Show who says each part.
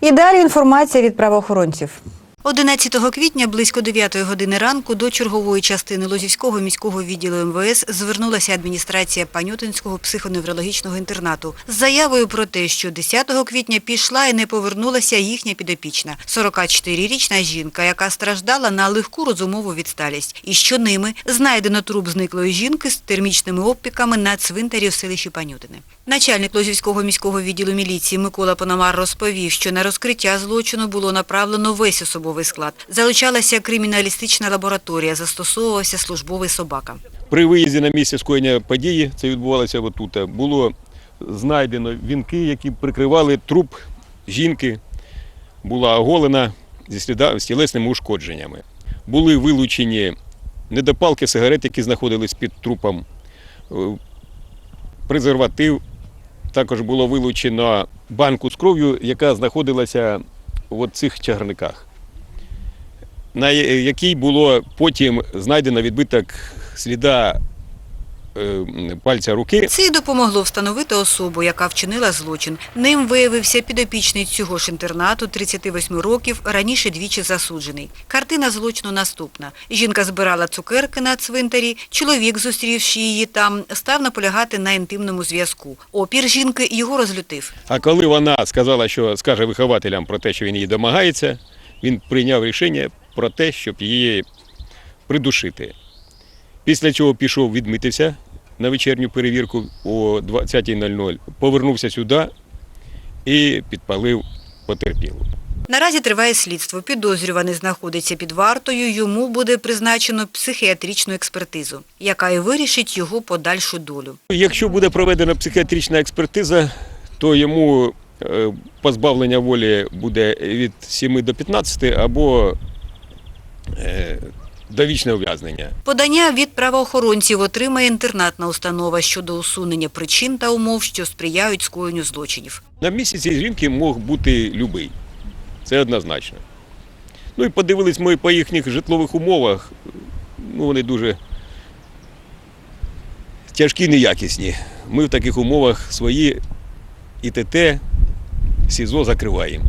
Speaker 1: І далі інформація від правоохоронців.
Speaker 2: 11 квітня близько 9 години ранку до чергової частини Лозівського міського відділу МВС звернулася адміністрація Панютинського психоневрологічного інтернату з заявою про те, що 10 квітня пішла і не повернулася їхня підопічна – 44-річна жінка, яка страждала на легку розумову відсталість. І що ними знайдено труп зниклої жінки з термічними опіками на цвинтарі в селищі Панютине. Начальник Лозівського міського відділу міліції Микола Пономар розповів, що на розкриття злочину було направлено весь особовий склад. Залучалася криміналістична лабораторія, застосовувався службовий собака.
Speaker 3: При виїзді на місце скоєння події, це відбувалося отут, було знайдено вінки, які прикривали труп жінки, була оголена зі сліда, з тілесними ушкодженнями. Були вилучені недопалки сигарет, які знаходились під трупом, е, презерватив. Також було вилучено банку з кров'ю, яка знаходилася в цих чагарниках, на якій було потім знайдено відбиток сліда е, пальця руки.
Speaker 2: Це й допомогло встановити особу, яка вчинила злочин. Ним виявився підопічний цього ж інтернату, 38 років, раніше двічі засуджений. Картина злочину наступна. Жінка збирала цукерки на цвинтарі, чоловік, зустрівши її там, став наполягати на інтимному зв'язку. Опір жінки його розлютив.
Speaker 3: А коли вона сказала, що скаже вихователям про те, що він її домагається, він прийняв рішення про те, щоб її придушити. Після чого пішов відмитися на вечірню перевірку о 20.00, повернувся сюди і підпалив потерпілу.
Speaker 2: Наразі триває слідство. Підозрюваний знаходиться під вартою. Йому буде призначено психіатричну експертизу, яка і вирішить його подальшу долю.
Speaker 3: Якщо буде проведена психіатрична експертиза, то йому е, позбавлення волі буде від 7 до 15 або довічне ув'язнення.
Speaker 2: Подання від правоохоронців отримає інтернатна установа щодо усунення причин та умов, що сприяють скоєнню злочинів.
Speaker 3: На місці цієї жінки мог бути любий. Це однозначно. Ну і подивились ми по їхніх житлових умовах. Ну, вони дуже тяжкі неякісні. Ми в таких умовах свої ІТТ, СІЗО закриваємо.